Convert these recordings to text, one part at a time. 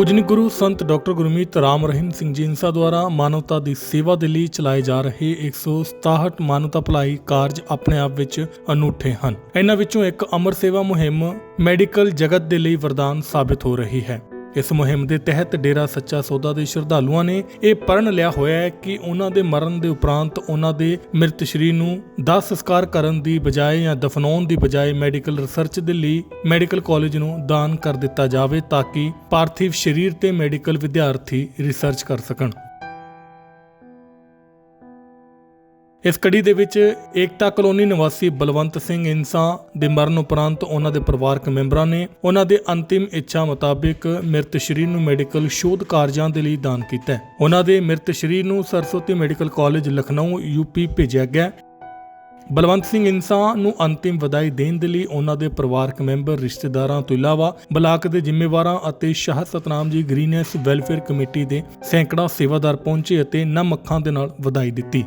ਪੂਜਨੀ ਗੁਰੂ ਸੰਤ doctor Gurmeet Ram Rahim Singh ਜਿੰਸਾ ਦੁਆਰਾ ਮਾਨਵਤਾ ਦੀ ਸੇਵਾ ਦੇ ਲਈ ਚਲਾਏ ਜਾ ਰਹੇ 167 ਮਾਨਵਤਾ ਭਲਾਈ ਕਾਰਜ ਆਪਣੇ ਆਪ ਵਿੱਚ ਅਨੂਠੇ ਹਨ ਇਹਨਾਂ ਵਿੱਚੋਂ ਇੱਕ ਅਮਰ ਸੇਵਾ ਮੁਹਿੰਮ ਮੈਡੀਕਲ ਜਗਤ ਦੇ ਲਈ ਵਰਦਾਨ ਸਾਬਿਤ ਹੋ ਰਹੀ ਹੈ ਇਸ ਮੁਹਿੰਮ ਦੇ ਤਹਿਤ ਡੇਰਾ ਸੱਚਾ ਸੌਦਾ ਦੇ ਸ਼ਰਧਾਲੂਆਂ ਨੇ ਇਹ ਪਰਨ ਲਿਆ ਹੋਇਆ ਹੈ ਕਿ ਉਹਨਾਂ ਦੇ ਮਰਨ ਦੇ ਉਪਰੰਤ ਉਹਨਾਂ ਦੇ ਮ੍ਰਿਤ ਸ਼ਰੀਰ ਨੂੰ ਦਾਹ ਸੰਸਕਾਰ ਕਰਨ ਦੀ ਬਜਾਏ ਜਾਂ ਦਫਨਾਉਣ ਦੀ ਬਜਾਏ ਮੈਡੀਕਲ ਰਿਸਰਚ ਦੇ ਲਈ ਮੈਡੀਕਲ ਕਾਲਜ ਨੂੰ ਦਾਨ ਕਰ ਦਿੱਤਾ ਜਾਵੇ ਤਾਂ ਕਿ ਪਾਰਥਿਵ ਸ਼ਰੀਰ ਤੇ ਮੈਡੀਕਲ ਵਿਦਿਆਰਥੀ ਰਿਸਰਚ ਕਰ ਸਕਣ। ਇਸ ਕੜੀ ਦੇ ਵਿੱਚ ਏਕਤਾ ਕਲੋਨੀ ਨਿਵਾਸੀ ਬਲਵੰਤ ਸਿੰਘ ਇਨਸਾ ਦੇ ਮਰਨ ਉਪਰੰਤ ਉਹਨਾਂ ਦੇ ਪਰਿਵਾਰਕ ਮੈਂਬਰਾਂ ਨੇ ਉਹਨਾਂ ਦੇ ਅੰਤਿਮ ਇੱਛਾ ਮੁਤਾਬਿਕ ਮ੍ਰਿਤ ਸ਼ਰੀਰ ਨੂੰ ਮੈਡੀਕਲ ਸ਼ੋਧ ਕਾਰਜਾਂ ਦੇ ਲਈ ਦਾਨ ਕੀਤਾ ਹੈ। ਉਹਨਾਂ ਦੇ ਮ੍ਰਿਤ ਸ਼ਰੀਰ ਨੂੰ Saraswati medical college Lucknow UP ਭੇਜਿਆ ਗਿਆ ਬਲਵੰਤ ਸਿੰਘ ਇਨਸਾ ਨੂੰ ਅੰਤਿਮ ਵਧਾਈ ਦੇਣ ਦੇ ਲਈ ਉਹਨਾਂ ਦੇ ਪਰਿਵਾਰਕ ਮੈਂਬਰ, ਰਿਸ਼ਤੇਦਾਰਾਂ ਤੋਂ ਇਲਾਵਾ ਬਲਾਕ ਦੇ ਜ਼ਿੰਮੇਵਾਰਾਂ ਅਤੇ ਸ਼ਾਹ ਸਤਨਾਮ ਜੀ ਗ੍ਰੀਨੈਸ ਵੈਲਫੇਅਰ ਕਮੇਟੀ ਦੇ ਸੈਂਕੜਾ ਸੇਵਾਦਾਰ ਪਹੁੰਚੇ ਅਤੇ ਨਮ ਅੱਖਾਂ ਦੇ ਨਾਲ ਵਧਾਈ ਦਿੱਤੀ।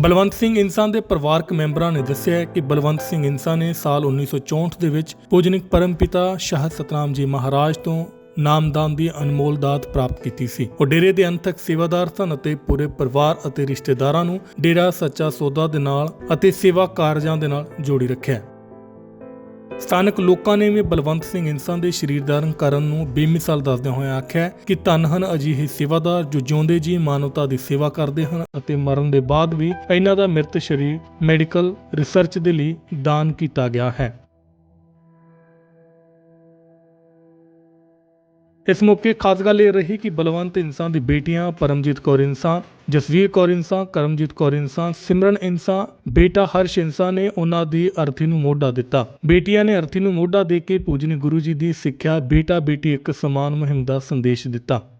ਬਲਵੰਤ ਸਿੰਘ ਇਨਸਾਨ ਦੇ ਪਰਿਵਾਰਕ ਮੈਂਬਰਾਂ ਨੇ ਦੱਸਿਆ ਕਿ ਬਲਵੰਤ ਸਿੰਘ ਇਨਸਾਨ ਨੇ ਸਾਲ 1964 ਦੇ ਵਿੱਚ ਪੂਜਨਿਕ ਪਰਮਪਿਤਾ ਸ਼ਾਹ ਸਤਨਾਮ ਜੀ ਮਹਾਰਾਜ ਤੋਂ ਨਾਮਦਾਨ ਦੀ ਅਨਮੋਲ ਦਾਤ ਪ੍ਰਾਪਤ ਕੀਤੀ ਸੀ। ਉਹ ਡੇਰੇ ਦੇ ਅੰਤਕ ਸੇਵਾਦਾਰ ਸਨ ਅਤੇ ਪੂਰੇ ਪਰਿਵਾਰ ਅਤੇ ਰਿਸ਼ਤੇਦਾਰਾਂ ਨੂੰ ਡੇਰਾ ਸੱਚਾ ਸੌਦਾ ਦੇ ਨਾਲ ਅਤੇ ਸੇਵਾ ਕਾਰਜਾਂ ਦੇ ਨਾਲ ਜੋੜੀ ਰੱਖਿਆ। ਸਥਾਨਕ ਲੋਕਾਂ ਨੇ ਵੀ ਬਲਵੰਤ ਸਿੰਘ ਇਨਸਾਨ ਦੇ ਸ਼ਰੀਰਦਾਰਨ ਕਰਨ ਨੂੰ ਬੇਮਿਸਾਲ ਦੱਸਦਿਆਂ ਹੋਇਆ ਆਖਿਆ ਕਿ ਧੰਨ ਹਨ ਅਜਿਹੇ ਸੇਵਾਦਾਰ ਜੋ ਜਿਉਂਦੇ ਜੀ ਮਾਨਵਤਾ ਦੀ ਸੇਵਾ ਕਰਦੇ ਹਨ ਅਤੇ ਮਰਨ ਦੇ ਬਾਅਦ ਵੀ ਇਹਨਾਂ ਦਾ ਮ੍ਰਿਤ ਸ਼ਰੀਰ ਮੈਡੀਕਲ ਰਿਸਰਚ ਦੇ ਲਈ ਦਾਨ ਕੀਤਾ ਗਿਆ ਹੈ। ਇਸ ਮੌਕੇ ਖਾਸ ਗੱਲ ਇਹ ਰਹੀ ਕਿ ਬਲਵੰਤ ਇਨਸਾਨ ਦੀ ਬੇਟੀਆਂ ਪਰਮਜੀਤ ਕੌਰ ਇੰਸਾਂ ਜਸਵੀਰ ਕੌਰ ਇੰਸਾਂ ਕਰਮਜੀਤ ਕੌਰ ਇੰਸਾਂ ਸਿਮਰਨ ਇਨਸਾਨ, ਬੇਟਾ ਹਰਸ਼ ਇਨਸਾਨ ਨੇ ਉਹਨਾਂ ਦੀ ਅਰਥੀ ਨੂੰ ਮੋਢਾ ਦਿੱਤਾ। ਬੇਟੀਆਂ ਨੇ ਅਰਥੀ ਨੂੰ ਮੋਢਾ ਦੇ ਕੇ ਪੂਜਨੀ ਗੁਰੂ ਜੀ ਦੀ ਸਿੱਖਿਆ ਬੇਟਾ ਬੇਟੀ ਇੱਕ ਸਮਾਨ ਮੁਹਿੰਮ ਦਾ ਸੰਦੇਸ਼ ਦਿੱਤਾ।